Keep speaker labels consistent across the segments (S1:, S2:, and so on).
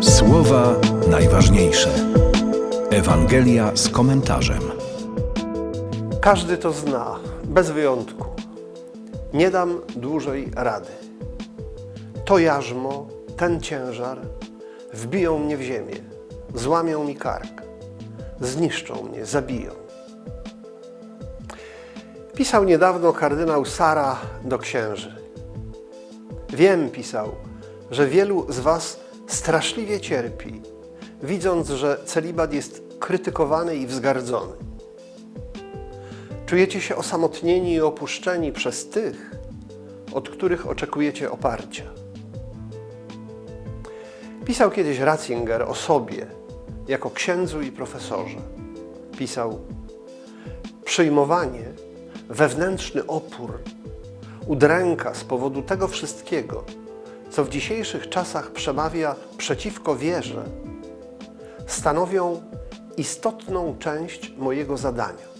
S1: Słowa najważniejsze. Ewangelia z komentarzem.
S2: Każdy to zna, bez wyjątku. Nie dam dłużej rady. To jarzmo, ten ciężar wbiją mnie w ziemię, złamią mi kark, zniszczą mnie, zabiją. Pisał niedawno kardynał Sara do księży. Wiem, pisał, że wielu z Was straszliwie cierpi, widząc, że celibat jest krytykowany i wzgardzony. Czujecie się osamotnieni i opuszczeni przez tych, od których oczekujecie oparcia. Pisał kiedyś Ratzinger o sobie jako księdzu i profesorze. Pisał: Przyjmowanie, wewnętrzny opór, udręka z powodu tego wszystkiego, co w dzisiejszych czasach przemawia przeciwko wierze, stanowią istotną część mojego zadania.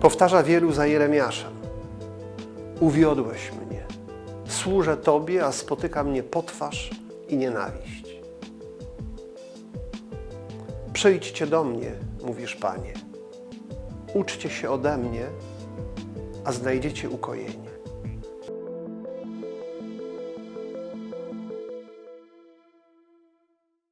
S2: Powtarza wielu za Jeremiaszem. Uwiodłeś mnie. Służę Tobie, a spotyka mnie potwarz i nienawiść. Przyjdźcie do mnie, mówisz Panie. Uczcie się ode mnie, a znajdziecie ukojenie.